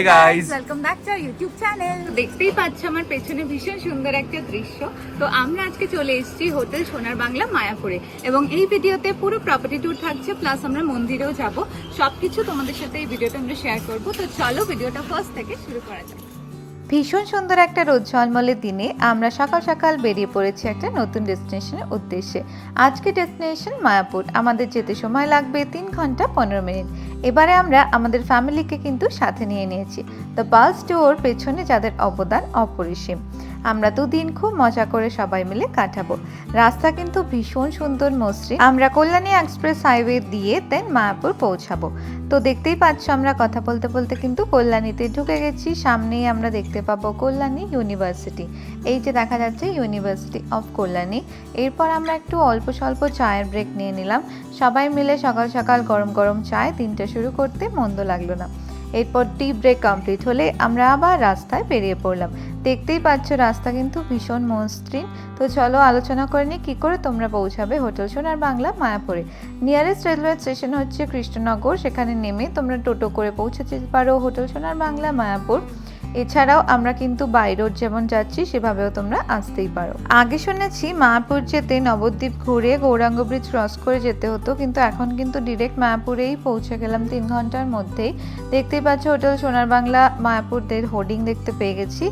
Hi guys! Welcome back to YouTube channel দেখতেই পাচ্ছ আমার পেছনে ভীষণ সুন্দর একটা দৃশ্য। তো আমরা আজকে চলে এসেছি হোটেল সোনার বাংলা মায়াপুরে এবং এই ভিডিওতে পুরো প্রপার্টি ট্যুর থাকছে প্লাস আমরা মন্দিরেও যাব। সবকিছু তোমাদের সাথে এই ভিডিওটা আমরা শেয়ার করব। তো চলো ভিডিওটা ফার্স্ট থেকে শুরু করা যাক। ভীষণ সুন্দর একটা রোদ ঝলমলের দিনে আমরা সকাল সকাল বেরিয়ে পড়েছি একটা নতুন ডেস্টিনেশনের উদ্দেশ্যে। আজকে ডেস্টিনেশন মায়াপুর। আমাদের যেতে সময় লাগবে তিন ঘণ্টা পনেরো মিনিট। এবারে আমরা আমাদের ফ্যামিলিকে কিন্তু সাথে নিয়ে নিয়েছি। দ্য বাস টুর পেছনে যাদের অবদান অপরিসীম। আমরা দুদিন খুব মজা করে সবাই মিলে কাটাবো। রাস্তা কিন্তু ভীষণ সুন্দর মসৃণ। আমরা কল্যাণী এক্সপ্রেস হাইওয়ে দিয়ে দেন মায়াপুর পৌঁছাবো। তো দেখতেই পাচ্ছ আমরা কথা বলতে বলতে কিন্তু কল্যাণীতে ঢুকে গেছি। সামনেই আমরা দেখতে পাবো কল্যাণী ইউনিভার্সিটি। এই যে দেখা যাচ্ছে ইউনিভার্সিটি অফ কল্যাণী। এরপর আমরা একটু অল্প স্বল্প চায়ের ব্রেক নিয়ে নিলাম। সবাই মিলে সকাল সকাল গরম গরম চায়। দিনটা শুরু করতে মন্দ লাগল না। এরপর টি ব্রেক কমপ্লিট হলে আমরা আবার রাস্তায় বেরিয়ে পড়লাম। দেখতেই পাচ্ছ রাস্তা কিন্তু ভীষণ মসৃণ। তো চলো আলোচনা করে নিই কী করে তোমরা পৌঁছাবে হোটেল সোনার বাংলা মায়াপুরে। নিয়ারেস্ট রেলওয়ে স্টেশন হচ্ছে কৃষ্ণনগর, সেখানে নেমে তোমরা টোটো করে পৌঁছে যেতে পারো হোটেল সোনার বাংলা মায়াপুর। এছাড়াও আমরা কিন্তু বাই রোড যেমন যাচ্ছি, সেভাবেও তোমরা আসতেই পারো। আগে শুনেছি মায়াপুর যেতে নবদ্বীপ ঘুরে গৌরাঙ্গ ব্রিজ ক্রস করে যেতে হতো, কিন্তু এখন কিন্তু ডিরেক্ট মায়াপুরেই পৌঁছে গেলাম তিন ঘণ্টার মধ্যেই। দেখতেই পাচ্ছ হোটেল সোনার বাংলা, মায়াপুরদের হোর্ডিং দেখতে পেয়ে গেছি।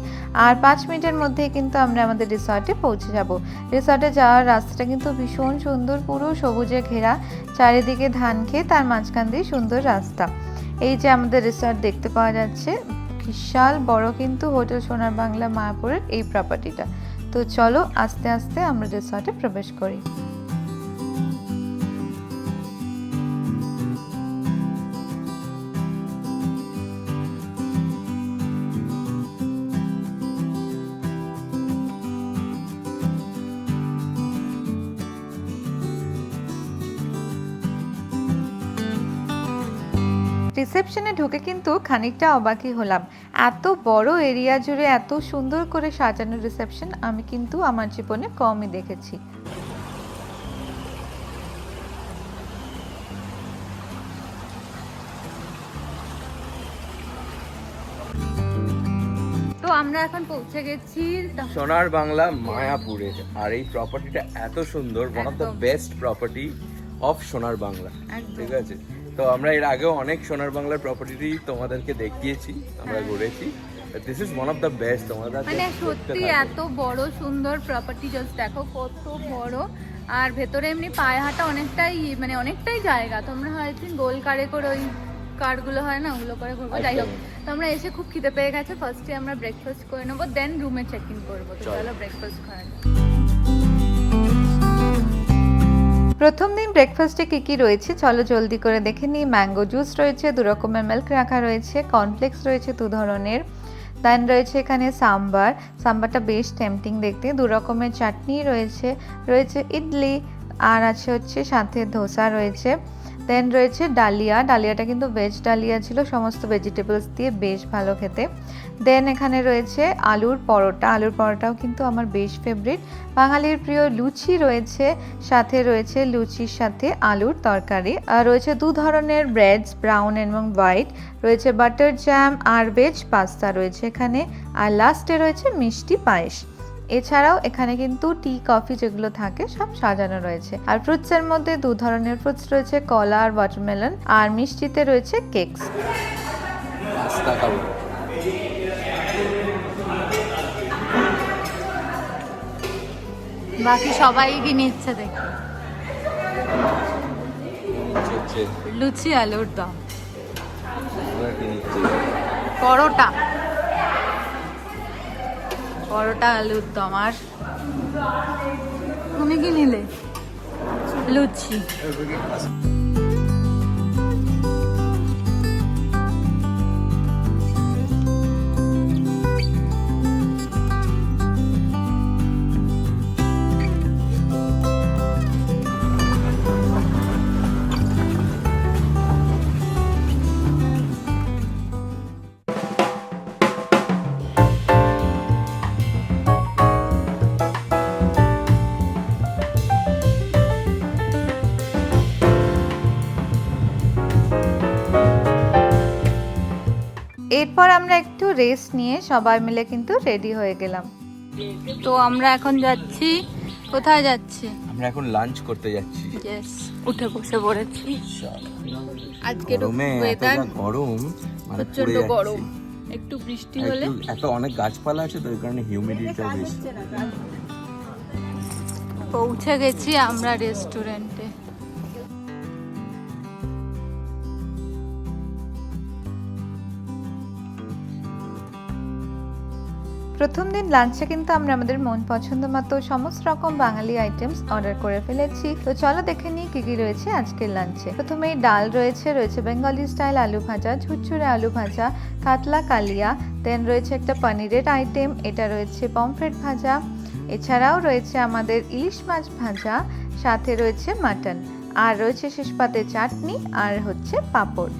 আর পাঁচ মিনিটের মধ্যেই কিন্তু আমরা আমাদের রিসর্টে পৌঁছে যাব। রিসর্টে যাওয়ার রাস্তাটা কিন্তু ভীষণ সুন্দর, পুরো সবুজে ঘেরা। চারিদিকে ধান খেয়ে তার মাঝখান দিয়ে সুন্দর রাস্তা। এই যে আমাদের রিসর্ট দেখতে পাওয়া যাচ্ছে। বিশাল বড় কিন্তু হোটেল সোনার বাংলা মায়াপুরের এই প্রপার্টিটা তো চলো আস্তে আস্তে আমরা রিসর্টে প্রবেশ করি। রিসেপশনে ঢুকে কিন্তু খানিকটা অবাকই হলাম। এত বড় এরিয়া জুড়ে এত সুন্দর করে সাজানো রিসেপশন আমি কিন্তু আমার জীবনে কমই দেখেছি। তো আমরা এখন পৌঁছে গেছি সোনার বাংলা মায়াপুরে। আর এই প্রপার্টিটা এত সুন্দর one of the best property of সোনার বাংলা। ঠিক আছে? তো আমরা এর আগেও অনেক সোনার বাংলার প্রপার্টি তোমাদেরকে দেখিয়েছি আমরা হ্যাঁ। ঘুরেছি। This is one of the best তোমাদের মানে সত্যি এত বড় সুন্দর প্রপার্টি জাস্ট দেখো কত বড়। আর ভেতরে এমনি পায়ে হাঁটা অনেকটাই মানে অনেকটাই জায়গা। তোমরা হয়তো গোল কারে করে ওই কারগুলো হয় না ওগুলো করে ঘুরবো যাই হোক। একদম। তো আমরা এসে খুব খিদে পেয়ে গেছে। ফার্স্টে আমরা ব্রেকফাস্ট করে নেব দেন রুমে চেক ইন করব। তো চলো। ব্রেকফাস্ট করে প্রথম দিন ব্রেকফাস্টে কী কী রয়েছে, চলো জলদি করে দেখে নিই। ম্যাঙ্গো জুস রয়েছে, দু রকমের মিল্ক রাখা রয়েছে কর্নফ্লেক্স রয়েছে দু ধরনের। দেন রয়েছে এখানে সাম্বার সাম্বারটা বেশ টেম্পটিং দেখতে। দু রকমের চাটনি রয়েছে রয়েছে ইডলি, আর আছে হচ্ছে সাথে ধোসা রয়েছে। দেন রয়েছে ডালিয়া। ডালিয়াটা কিন্তু ভেজ ডালিয়া ছিল, সমস্ত ভেজিটেবলস দিয়ে বেশ ভালো খেতে। দেন এখানে রয়েছে আলুর পরোটা। আলুর পরোটাও কিন্তু আমার বেশ ফেভারিট বাঙালির প্রিয় লুচি রয়েছে, সাথে রয়েছে লুচির সাথে আলুর তরকারি। আর রয়েছে দু ধরনের ব্রেডস ব্রাউন এবং হোয়াইট রয়েছে বাটার জ্যাম আর ভেজ পাস্তা রয়েছে এখানে। আর লাস্টে রয়েছে মিষ্টি পায়েস। এছাড়াও এখানে কিন্তু টি কফি যেগুলো থাকে সব সাজানো রয়েছে। আর ফ্রুটসের মধ্যে দু ধরনের ফ্রুটস রয়েছে কলা আর ওয়াটারমেলন আর মিষ্টিতে রয়েছে কেকস বাকি সবাই কি নিচ্ছে দেখ? লুচি আলুর দম। পরোটা। পরোটা আলুর দম আর তুমি কি নিলে? লুচি। এরপর আমরা একটু রেস্ট নিয়ে সবাই মিলে কিন্তু রেডি হয়ে গেলাম। তো আমরা এখন যাচ্ছি। কোথায় যাচ্ছি? আমরা এখন লাঞ্চ করতে যাচ্ছি। ইয়েস উঠে বসে পড়েছি। আজকে গরমে ওয়েদার গরম মানে প্রচণ্ড গরম। একটু বৃষ্টি হলে। এত অনেক গাছপালা আছে তো ওই কারণে হিউমিডিটিটাও বেশি। পৌঁছে গেছি আমরা রেস্টুরেন্টে প্রথম দিন লাঞ্চে কিন্তু আমরা আমাদের মন পছন্দ মতো সমস্ত রকম বাঙালি আইটেমস অর্ডার করে ফেলেছি। তো চলো দেখে নিই কি কি রয়েছে আজকের লাঞ্চে প্রথমেই ডাল রয়েছে রয়েছে বেঙ্গলি স্টাইল আলু ভাজা, ঝুরঝুরে আলু ভাজা, কাতলা কালিয়া দেন রয়েছে একটা পনিরের আইটেম এটা রয়েছে পমফ্রেট ভাজা, এছাড়াও রয়েছে আমাদের ইলিশ মাছ ভাজা, সাথে রয়েছে মাটন আর রয়েছে শেষ পাতে চাটনি, আর হচ্ছে পাঁপড়।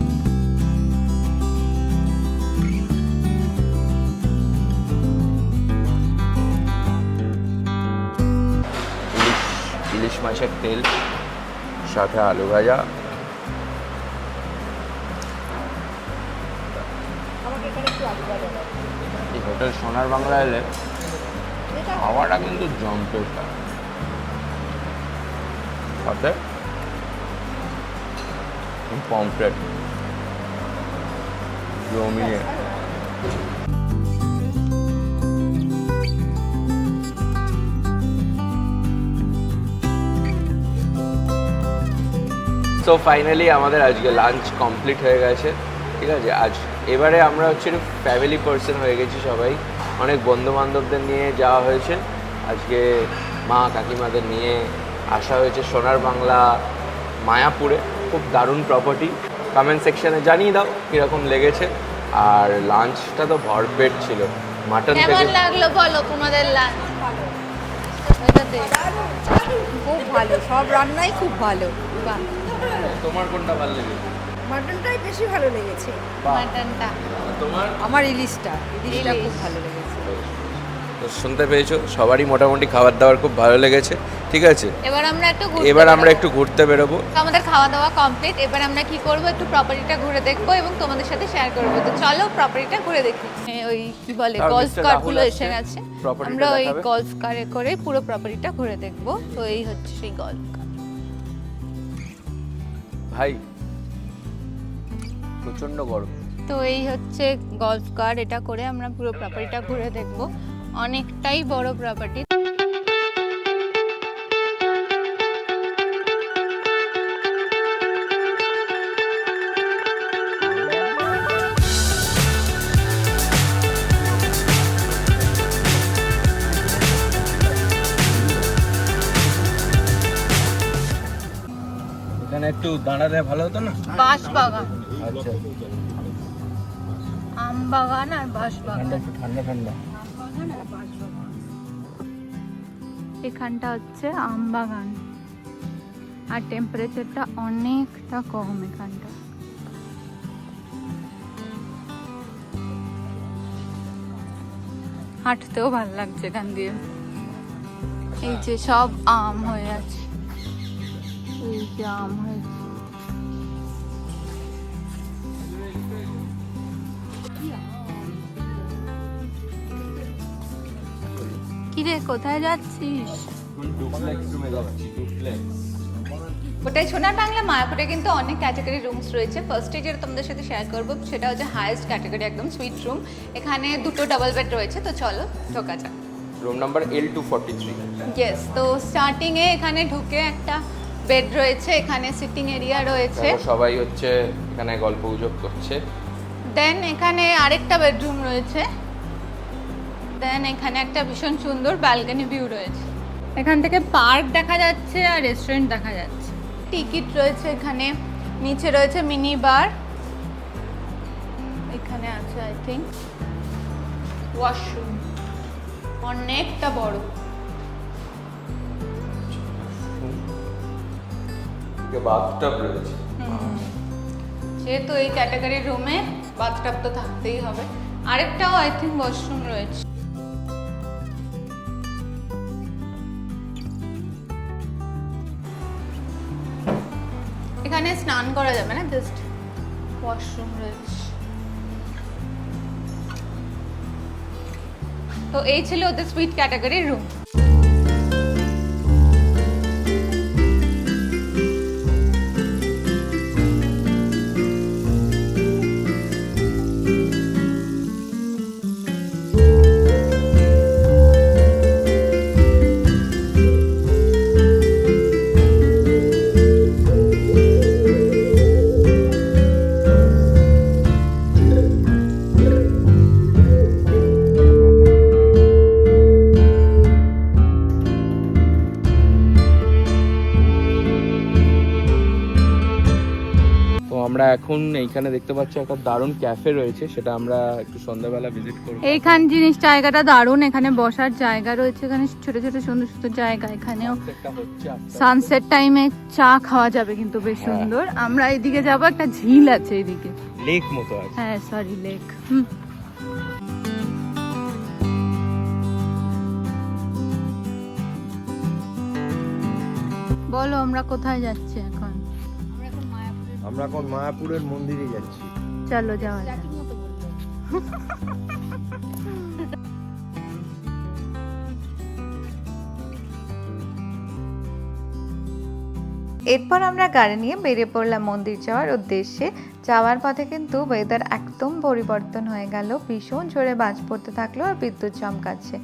মাছের তেল সাথে আলু ভাজা। এই হোটেল সোনার বাংলা এলে খাওয়াটা কিন্তু খায় সাথে পমফ্রেট। জমিয়ে। সো ফাইনালি আমাদের আজকে লাঞ্চ কমপ্লিট হয়ে গেছে ঠিক আছে? আজ এবারে আমরা হচ্ছে ফ্যামিলি পার্সন হয়ে গেছি সবাই। অনেক বন্ধু বান্ধবদের নিয়ে যাওয়া হয়েছে। আজকে মা কাকিমাদের নিয়ে আসা হয়েছে সোনার বাংলা মায়াপুরে। খুব দারুণ প্রপার্টি কমেন্ট সেকশানে জানিয়ে দাও কীরকম লেগেছে। আর লাঞ্চটা তো ভরপেট ছিল। মাটন থেকে লাগল বলো তোমাদের লাঞ্চ খুব ভালো সব রান্নাই খুব ভালো। তোমার কোনটা ভালো লেগেছে? মাটনটাই বেশি ভালো লেগেছে। মাটনটা। তোমার? আমার ইলিশটা। ইলিশটা খুব ভালো লেগেছে। তো শুনতে পেয়েছ সবারই মোটামুটি খাবার দাবার খুব ভালো লেগেছে ঠিক আছে? এবার আমরা একটু এবার আমরা একটু ঘুরতে বেরোবো। আমাদের খাওয়া দাওয়া কমপ্লিট এবার আমরা কি করব একটু প্রপার্টিটা ঘুরে দেখব এবং তোমাদের সাথে শেয়ার করব। তো চলো প্রপার্টিটা ঘুরে দেখি। ওই কি বলে গলফ Mr. কারগুলো এসে গেছে। আমরা ওই। গলফ কারে করে পুরো প্রপার্টিটা ঘুরে দেখব। তো এই হচ্ছে সেই গলফ কার ভাই প্রচণ্ড গরম। তো এই হচ্ছে গলফ কার এটা করে আমরা পুরো প্রপার্টিটা ঘুরে দেখব। অনেকটাই বড় প্রপার্টি একটু দাঁড়ালে ভালো হতো না? বাঁশ বাগান আচ্ছা। আম বাগান আর বাঁশ বাগান ঠান্ডা ঠান্ডা। এখানটা হচ্ছে আম বাগান আর টেম্পারেচারটা অনেকটা কম এখানটা। হাঁটতেও ভালো লাগছে এখান দিয়ে। এই যে সব আম হয়ে আছে। এই যে আম হয়েছে কিরে কোথায় যাচ্ছিস? ওটাই সোনার বাংলা মায়াপুরে কিন্তু অনেক ক্যাটাগরি রুমস রয়েছে। ফার্স্টে যেটা তোমাদের সাথে শেয়ার করব। সেটা হচ্ছে হাইয়েস্ট ক্যাটাগরি একদম সুইট রুম এখানে দুটো ডাবল বেড রয়েছে তো চলো ঢোকা যাক। Room number L two forty three yes তো স্টার্টিংয়ে এখানে ঢুকে একটা বেড রয়েছে এখানে সিটিং এরিয়া রয়েছে। সবাই হচ্ছে এখানে গল্প গুজব করছে। দেন এখানে আরেকটা বেডরুম রয়েছে। দেন এখানে একটা ভীষণ সুন্দর ব্যালকনি ভিউ রয়েছে। এখান থেকে পার্ক দেখা যাচ্ছে আর রেস্টুরেন্ট দেখা যাচ্ছে। টিকিট রয়েছে এখানে নিচে রয়েছে মিনি বার এখানে আছে আই থিঙ্ক ওয়াশরুম অনেকটা বড়। বাথটাব রয়েছে। যেহেতু এই ক্যাটাগরি রুমে বাথটাব তো থাকতেই হবে। আরেকটাও আই থিঙ্ক ওয়াশরুম রয়েছে। এখানে স্নান করা যাবে না? জাস্ট ওয়াশরুম রয়েছে। তো এই ছিল ওদের সুইট ক্যাটাগরির রুম এখন এইখানে দেখতে পাচ্ছি একটা দারুণ ক্যাফে রয়েছে সেটা আমরা একটু সন্ধ্যাবেলা ভিজিট করব। এইখান জিনিস জায়গাটা দারুণ এখানে বসার জায়গা রয়েছে এখানে ছোট ছোট সুন্দর সুন্দর জায়গা এখানেও সানসেট টাইমে চা খাওয়া যাবে কিন্তু বেশ হ্যাঁ। সুন্দর। আমরা এদিকে যাব একটা ঝিল আছে এদিকে। লেক মতো আছে। হ্যাঁ সরি লেক হুম। বলো আমরা কোথায় যাচ্ছি এখন? আমরা এখন মায়াপুরের মন্দিরে যাচ্ছি চলো যাওয়া। এরপর আমরা গাড়ি নিয়ে বেরিয়ে পড়লাম মন্দির যাওয়ার উদ্দেশ্যে যাওয়ার পথে কিন্তু ওয়েদার একদম পরিবর্তন হয়ে গেল। ভীষণ জোরে বাজ পড়তে থাকল আর বিদ্যুৎ চমকাচ্ছে।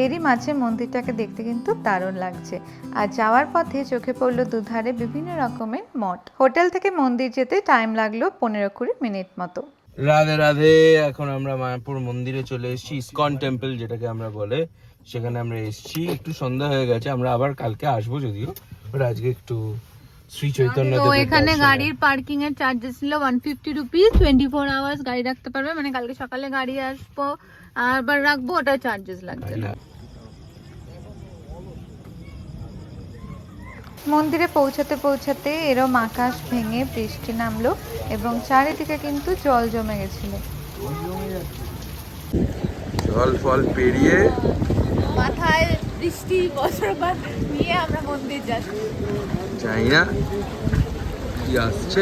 এরই মাঝে মন্দিরটাকে দেখতে কিন্তু দারুণ লাগছে। আর যাওয়ার পথে চোখে পড়ল দুধারে বিভিন্ন রকমের মঠ। হোটেল থেকে মন্দির যেতে টাইম লাগল পনেরো কুড়ি মিনিট মতো। রাধে রাধে। এখন আমরা মায়াপুর মন্দিরে চলে এসেছি, ইসকন টেম্পল যেটাকে আমরা বলে। সেখানে আমরা এসেছি। একটু সন্ধ্যা হয়ে গেছে, আমরা আবার কালকে আসব যদিও। আজকে একটু শ্রী চৈতন্য তো এখানে গাড়ির পার্কিং এর চার্জেস ছিল one fifty rupees twenty four hours গাড়ি রাখতে পারবে মানে কালকে সকালে গাড়ি আসব আবার রাখব ওটা চার্জেস লাগছে। না? মন্দিরে পৌঁছাতে পৌঁছাতে এরম আকাশ ভেঙে বৃষ্টি নামলো এবং চারিদিকে কিন্তু জল জমে গেছিল। জল ফল পেরিয়ে মাথায় বৃষ্টি বজ্রপাত নিয়ে আমরা মন্দির যাচ্ছি। যাই না কি আসছে।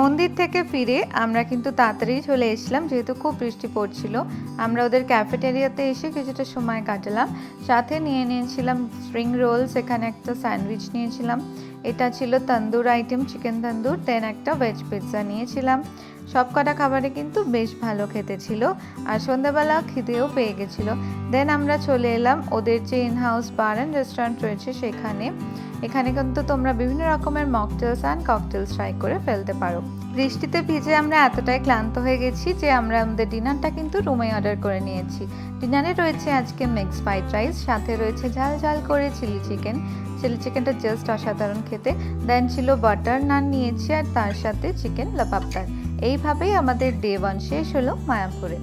মন্দির থেকে ফিরে আমরা কিন্তু তাড়াতাড়ি চলে এসলাম যেহেতু খুব বৃষ্টি পড়ছিল। আমরা ওদের ক্যাফেটেরিয়াতে এসে কিছুটা সময় কাটালাম। সাথে নিয়ে নিয়েছিলাম স্প্রিং রোলস এখানে একটা স্যান্ডউইচ নিয়েছিলাম। এটা ছিল তন্দুর আইটেম চিকেন তন্দুর দেন একটা ভেজ পিৎজা নিয়েছিলাম। সব কটা খাবারে কিন্তু বেশ ভালো খেতে ছিল, আর সন্ধ্যাবেলা খিদেও পেয়ে গেছিল। দেন আমরা চলে এলাম ওদের যে in house bar and restaurant রয়েছে সেখানে। এখানে কিন্তু তোমরা বিভিন্ন রকমের মকটেলস অ্যান্ড ককটেলস ট্রাই করে ফেলতে পারো। বৃষ্টিতে ভিজে আমরা এতটাই ক্লান্ত হয়ে গেছি যে আমরা আমাদের ডিনারটা কিন্তু রুমে অর্ডার করে নিয়েছি। ডিনারে রয়েছে আজকে মিক্স ফ্রাইড রাইস সাথে রয়েছে ঝাল ঝাল করে চিলি চিকেন চিলি চিকেনটা জাস্ট অসাধারণ খেতে। দেন ছিল বাটার নান নিয়েছি আর তার সাথে চিকেন লাপাপ্তার এইভাবেই আমাদের ডে ওয়ান শেষ হলো মায়াপুরে।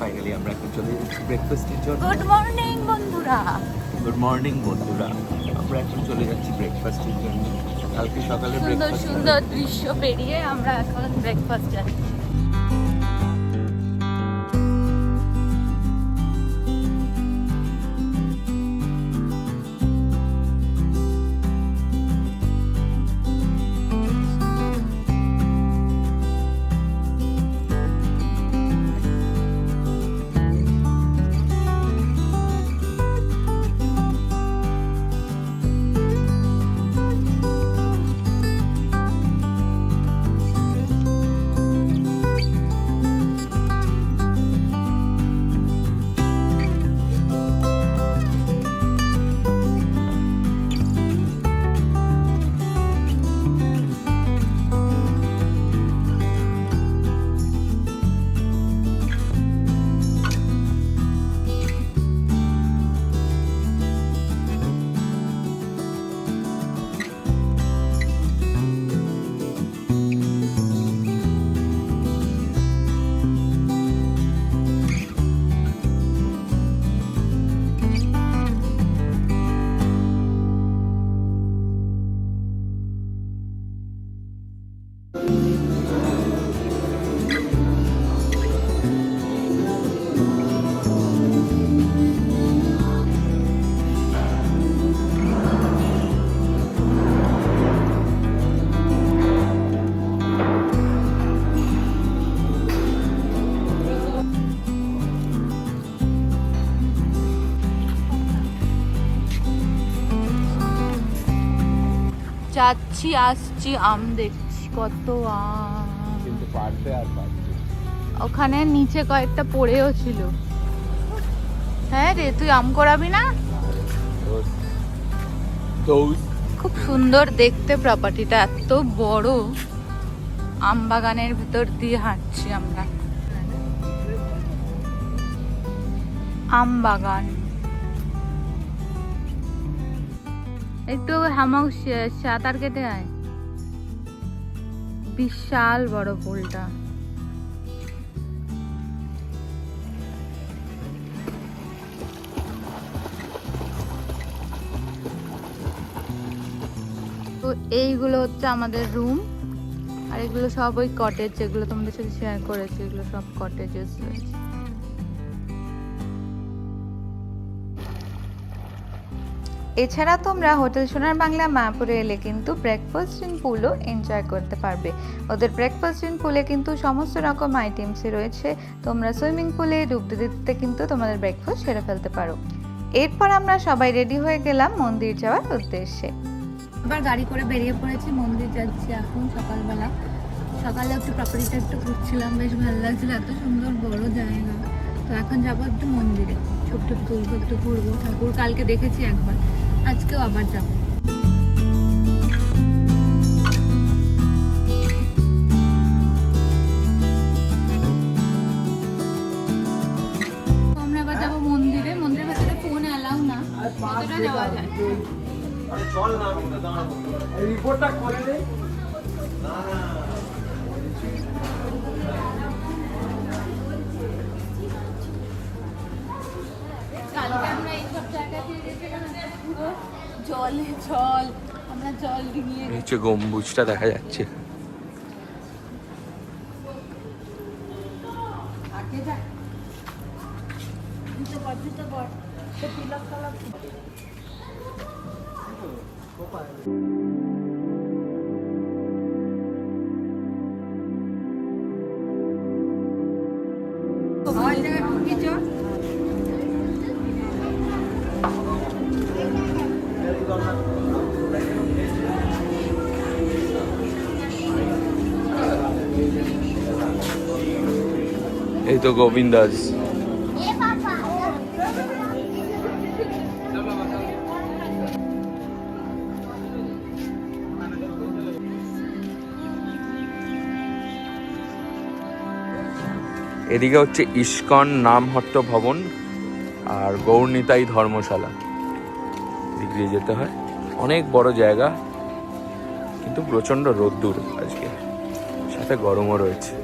ফাইনালি আমরা এখন চলে ব্রেকফাস্টের জন্য। গুড মর্নিং বন্ধুরা। গুড মর্নিং বন্ধুরা। আমরা এখন চলে যাচ্ছি ব্রেকফাস্টের জন্য। কালকে সকালে সুন্দর সুন্দর দৃশ্য পেরিয়ে আমরা এখন ব্রেকফাস্ট যাচ্ছি যাচ্ছি আসছি আম দেখছি কত আম। ওখানে নিচে কয়েকটা পড়েও ছিল। হ্যাঁ রে তুই আম করাবি না? খুব সুন্দর দেখতে প্রপার্টিটা এত বড়। আম বাগানের ভিতর দিয়ে হাঁটছি আমরা। আম বাগান। একটু হামাক সাঁতার কেটে আয়। বিশাল বড় পুলটা তো এইগুলো হচ্ছে আমাদের রুম আর এগুলো সব ওই কটেজ যেগুলো তোমাদের সাথে শেয়ার করেছি, এগুলো সব কটেজেস রয়েছে। এছাড়া তোমরা হোটেল সোনার বাংলা মায়াপুরে এলে কিন্তু ব্রেকফাস্ট ইন পুলও এনজয় করতে পারবে। ওদের ব্রেকফাস্ট ইন পুলে কিন্তু সমস্ত রকম আইটেমসই রয়েছে। তোমরা সুইমিং পুলে ডুব দিতে দিতে কিন্তু তোমাদের ব্রেকফাস্ট সেরে ফেলতে পারো। এরপর আমরা সবাই রেডি হয়ে গেলাম মন্দির যাওয়ার উদ্দেশ্যে। আবার গাড়ি করে বেরিয়ে পড়েছি, মন্দির যাচ্ছি এখন সকালবেলা। সকালে একটু প্রপার্টিটা একটু ঘুরছিলাম, বেশ ভালো লাগছিল, এত সুন্দর বড় জায়গা। তো এখন যাব একটু মন্দিরে। ছোট ছোট তুলবো একটু ঘুরবো। ঠাকুর কালকে দেখেছি একবার। আজকেও আবার যাব। আর চল যাব মন্দিরে। মন্দিরের ভেতরে ফোন অ্যালাউ না। ভেতরে যাওয়া যায় কালকে পুরো জলে জল আমরা জল ডিঙিয়ে নিচে গম্বুজটা দেখা যাচ্ছে। এই তো গোবিন্দাস এদিকে হচ্ছে ইস্কন নামহট্ট ভবন আর গৌরনিতাই ধর্মশালা। দিয়ে যেতে হয়। অনেক বড় জায়গা, কিন্তু প্রচণ্ড রোদ্দুর আজকে। সাথে গরমও রয়েছে।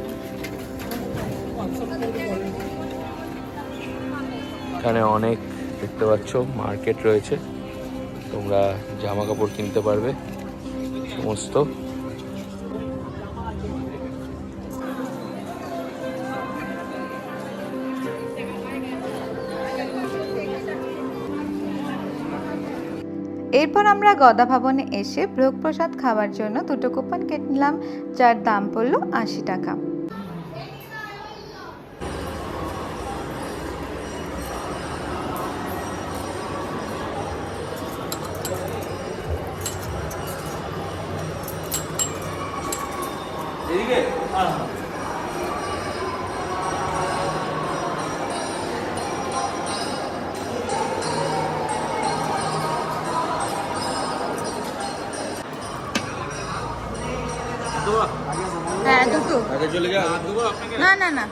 এখানে অনেক দেখতে পাচ্ছ, মার্কেট রয়েছে। তোমরা জামা কাপড় কিনতে পারবে, সমস্ত। এরপর আমরা গদা ভবনে এসে ভোগ প্রসাদ খাওয়ার জন্য দুটো কুপন কেটে নিলাম, যার দাম পড়ল আশি টাকা। না না না।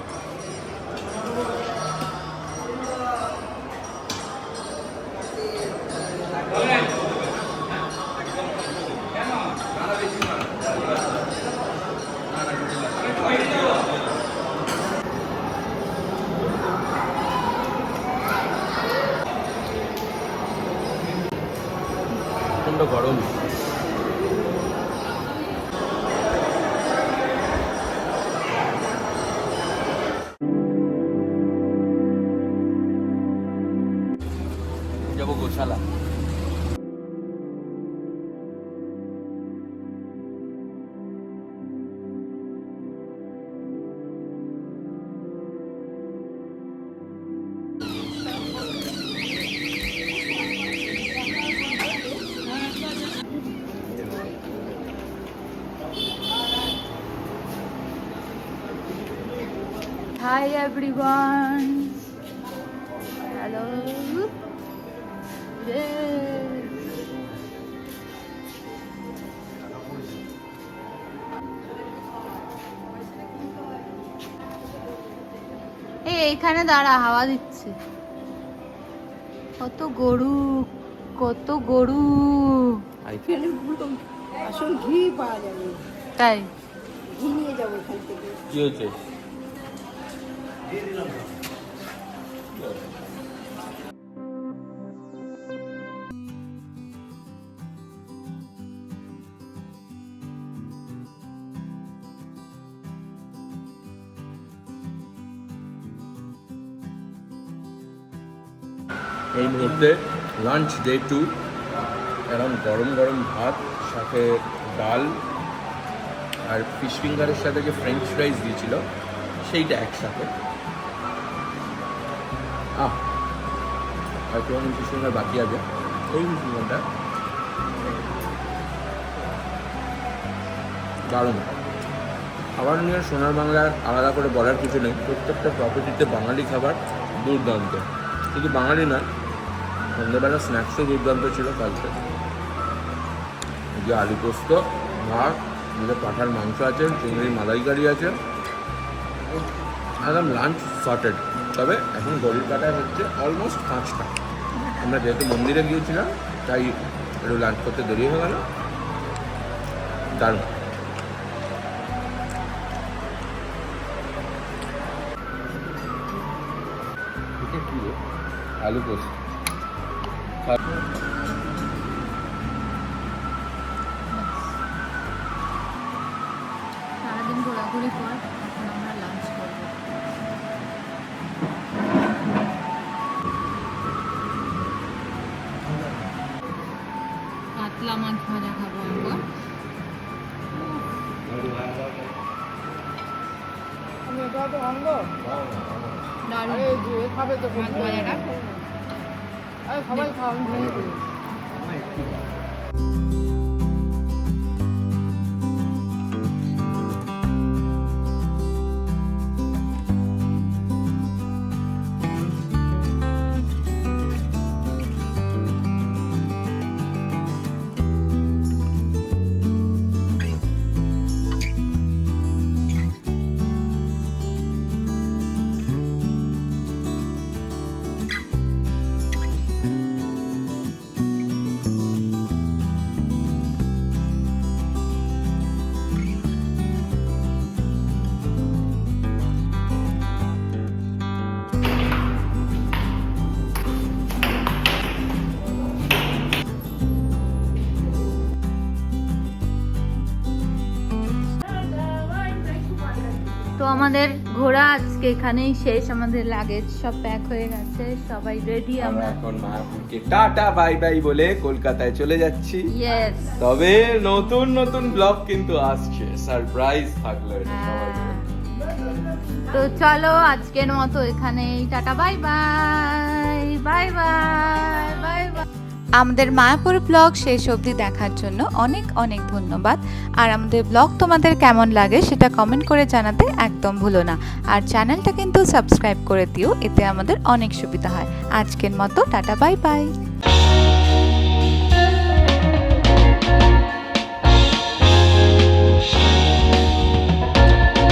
গরম। এভরিওয়ান হ্যালো এই এইখানে দাঁড়া হাওয়া দিচ্ছে। কত গরু কত গরু। আসল ঘি পাওয়া যাবে। তাই? ঘি নিয়ে যাব এখান থেকে। কি হয়েছে? এই মুহূর্তে লাঞ্চ ডে টু এরকম গরম গরম ভাত, সাথে ডাল আর ফিশ ফিঙ্গারের সাথে যে ফ্রেঞ্চ ফ্রাইস দিয়েছিল, সেইটা একসাথে। আহ কোনো ফিশ ফিঙ্গার বাকি আছে। এই ফিঙ্গারটা দারুণ। খাবার নিয়ে সোনার বাংলার আলাদা করে বলার কিছু নেই। প্রত্যেকটা প্রপার্টিতে বাঙালি খাবার দুর্দান্ত। শুধু বাঙালি নয়, সন্ধ্যাবেলা স্ন্যাক্সও দুর্দান্ত ছিল কালকে। যে আলু পোস্ত, ভাত, আমাদের পাঠার মাংস আছে, চিংড়ির মালাইকারি আছে। একদম লাঞ্চ সর্টেড তবে এখন গরুর কাটায় হচ্ছে অলমোস্ট পাঁচটা। আমরা যেহেতু মন্দিরে গিয়েছিলাম, তাই একটু লাঞ্চ করতে দেরি হয়ে গেল। দারুণ? আলু পোস্ত। 好 তো আমাদের ঘোরা আজকে এখানেই শেষ আমাদের লাগেজ সব প্যাক হয়ে গেছে সবাই রেডি আমরা এখন মায়াপুরকে টাটা বাই বাই বলে কলকাতায় চলে যাচ্ছি। ইয়েস তবে নতুন নতুন ব্লগ কিন্তু আসছে সারপ্রাইজ থাকল এটা তো চলো আজকের মতো এখানেই tata bye bye bye bye bye bye আমাদের মায়াপুর ব্লগ শেষ অবধি দেখার জন্য অনেক অনেক ধন্যবাদ। আর আমাদের ব্লগ তোমাদের কেমন লাগে সেটা কমেন্ট করে জানাতে একদম ভুলো না। আর চ্যানেলটা কিন্তু সাবস্ক্রাইব করে দিও, এতে আমাদের অনেক সুবিধা হয়। আজকের মতো, টাটা বাই বাই